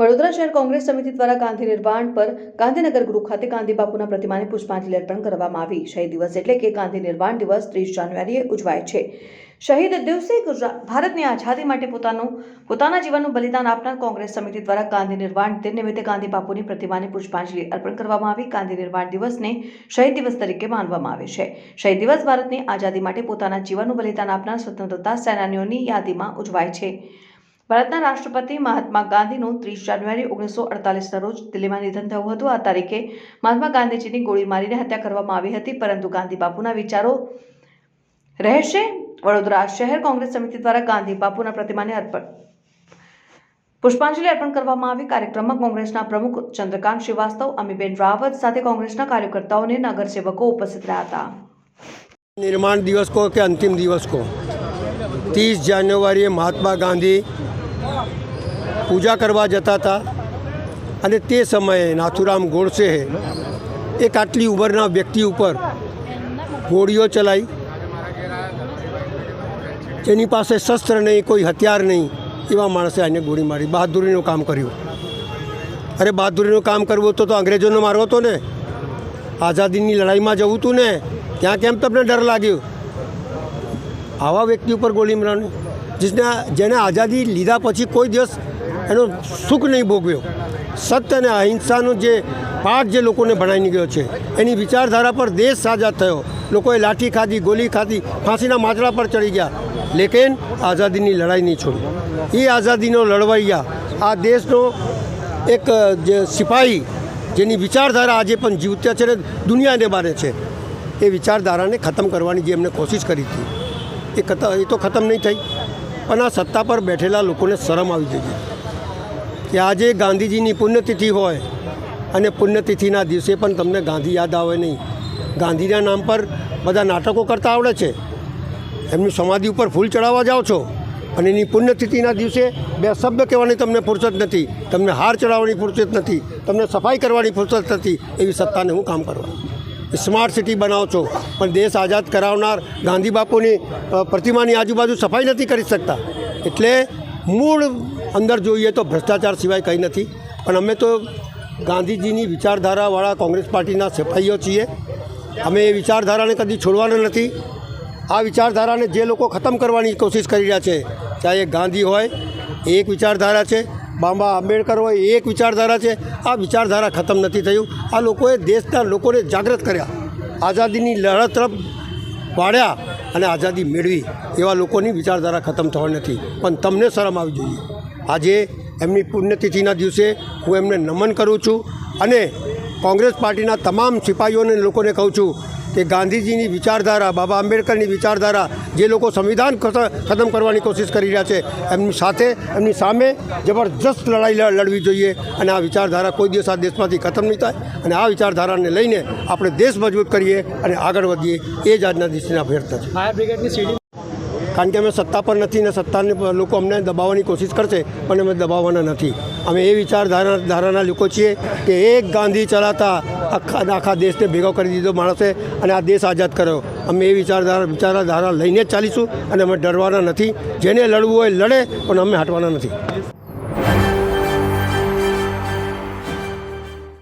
વડોદરા શહેર કોંગ્રેસ સમિતિ દ્વારા ગાંધી નિર્વાણ પર ગાંધીનગર ગૃહ ખાતે ગાંધી બાપુના પ્રતિમાને પુષ્પાંજલિ અર્પણ કરવામાં આવી. શહીદ દિવસ એટલે કે ગાંધી નિર્વાણ દિવસ ત્રીસ જાન્યુઆરીએ ઉજવાય છે. શહીદ દિવસે ગુજરાત ભારતની આઝાદી માટે પોતાનું, પોતાના જીવનનું બલિદાન આપનાર કોંગ્રેસ સમિતિ દ્વારા ગાંધી નિર્વાણ દિન નિમિત્તે ગાંધી બાપુની પ્રતિમાને પુષ્પાંજલિ અર્પણ કરવામાં આવી. ગાંધી નિર્વાણ દિવસને શહીદ દિવસ તરીકે માનવામાં આવે છે. શહીદ દિવસ ભારતની આઝાદી માટે પોતાના જીવનનું બલિદાન આપનાર સ્વતંત્રતા સેનાનીઓની યાદીમાં ઉજવાય છે. ભારતના રાષ્ટ્રપતિ મહાત્મા ગાંધીનું ત્રીસ જાન્યુઆરી ઓગણીસો અડતાલીસના રોજ દિલ્હીમાં નિધન થયું હતું આ તારીખે મહાત્મા ગાંધીજીની ગોળી મારીને હત્યા કરવામાં આવી હતી પરંતુ ગાંધી બાપુના વિચારો રહેશે વડોદરા શહેર કોંગ્રેસ સમિતિ દ્વારા ગાંધી બાપુના પ્રતિમાને અર્પણ પુષ્પાંજલિ અર્પણ કરવામાં આવી કાર્યક્રમમાં કોંગ્રેસના પ્રમુખ ચંદ્રકાંત શ્રીવાસ્તવ અમીબેન રાવત સાથે કોંગ્રેસના કાર્યકર્તાઓ અને નગરસેવકો ઉપસ્થિત રહ્યા હતા निर्माण दिवस को के अंतिम दिवस को 30 જાન્યુઆરીએ મહાત્મા ગાંધી પૂજા કરવા જતા હતા અને તે સમયે નાથુરામ ગોડસેએ એક આટલી ઉંમરના વ્યક્તિ ઉપર ગોળીઓ ચલાવી જેની પાસે શસ્ત્ર નહીં, કોઈ હથિયાર નહીં એવા માણસે આને ગોળી મારી. બહાદુરીનું કામ કર્યું. અરે બહાદુરીનું કામ કરવું હતું તો અંગ્રેજોનો મારવો હતો ને. આઝાદીની લડાઈમાં જવું હતું ને, ત્યાં કેમ તમને ડર લાગ્યો? આવા વ્યક્તિ ઉપર ગોળી મારવાની. જેને જેને આઝાદી લીધા પછી કોઈ દિવસ એનો સુખ નહીં ભોગવ્યો. સત્ય અને અહિંસાનો જે પાઠ જે લોકોને ભણાઈ ગયો છે, એની વિચારધારા પર દેશ સાજા થયો. લોકોએ લાઠી ખાધી, ગોલી ખાધી, ફાંસીના માચડા પર ચડી ગયા. લેકિન આઝાદીની લડાઈ નહીં છોડી. એ આઝાદીનો લડવૈયા આ દેશનો એક જે સિપાહી, જેની વિચારધારા આજે પણ જીવત્યા છે ને દુનિયાને બારે છે, એ વિચારધારાને ખતમ કરવાની જે એમને કોશિશ કરી હતી, એ ખતમ એ તો ખતમ નહીં થઈ. પણ આ સત્તા પર બેઠેલા લોકોને શરમ આવી જોઈએ કે આજે ગાંધીજીની પુણ્યતિથિ હોય અને પુણ્યતિથિના દિવસે પણ તમને ગાંધી યાદ આવે નહીં. ગાંધીના નામ પર બધા નાટકો કરતા આવડે છે. એમની સમાધિ ઉપર ફૂલ ચડાવવા જાઓ છો અને એની પુણ્યતિથિના દિવસે બે શબ્દ કહેવાની તમને ફુરસત નથી. તમને હાર ચડાવવાની ફુરસત નથી. તમને સફાઈ કરવાની ફુરસત નથી. એવી સત્તાને હું કામ કરવા. સ્માર્ટ સિટી બનાવો છો. પણ દેશ આઝાદ કરાવનાર ગાંધી બાપુની પ્રતિમાની આજુબાજુ સફાઈ નથી કરી શકતા. એટલે મૂળ અંદર જોઈએ તો ભ્રષ્ટાચાર સિવાય કંઈ નથી. પણ અમે તો ગાંધીજીની વિચારધારાવાળા કોંગ્રેસ પાર્ટીના સિપાહીઓ છીએ. અમે એ વિચારધારાને કદી છોડવાના નથી. આ વિચારધારાને જે લોકો ખતમ કરવાની કોશિશ કરી રહ્યા છે, ચાહે ગાંધી હોય, એક વિચારધારા છે, બાબા આંબેડકર હોય, એક વિચારધારા છે, આ વિચારધારા ખતમ નથી થયું. આ લોકોએ દેશના લોકોને જાગૃત કર્યા. આઝાદીની લડત તરફ વાળ્યા. અને આઝાદી મેળવી એવા લોકોની વિચારધારા ખતમ થવા નથી. પણ તમને શરમ આવી જોઈએ. આજે એમની પુણ્યતિથિના દિવસે હું એમને નમન કરું છું અને કોંગ્રેસ પાર્ટીના તમામ સિપાહીઓને લોકોને કહું છું કે ગાંધીજીની વિચારધારા, બાબા આંબેડકરની વિચારધારા, જે લોકો સંવિધાન ખતમ કરવાની કોશિશ કરી રહ્યા છે, એમની સાથે, એમની સામે જબરજસ્ત લડાઈ લડવી જોઈએ અને આ વિચારધારા કોઈ દિવસ આ દેશમાંથી ખતમ નહીં થાય અને આ વિચારધારાને લઈને આપણે દેશ મજબૂત કરીએ અને આગળ વધીએ. એ જ આજના દિવસની અભ્યર્થના છે કારણ કે અમે સત્તા પર નથી ને સત્તાને લોકો અમને દબાવવાની કોશિશ કરશે, પણ અમે દબાવવાના નથી. અમે એ વિચારધારા, ધારાના લોકો છીએ કે એક ગાંધી ચલાતા આખા આખા દેશને ભેગો કરી દીધો માણસે અને આ દેશ આઝાદ કર્યો. અમે એ વિચારધારા વિચારધારા લઈને જ ચાલીશું અને અમે ડરવાના નથી. જેને લડવું હોય લડે, પણ અમે હટવાના નથી.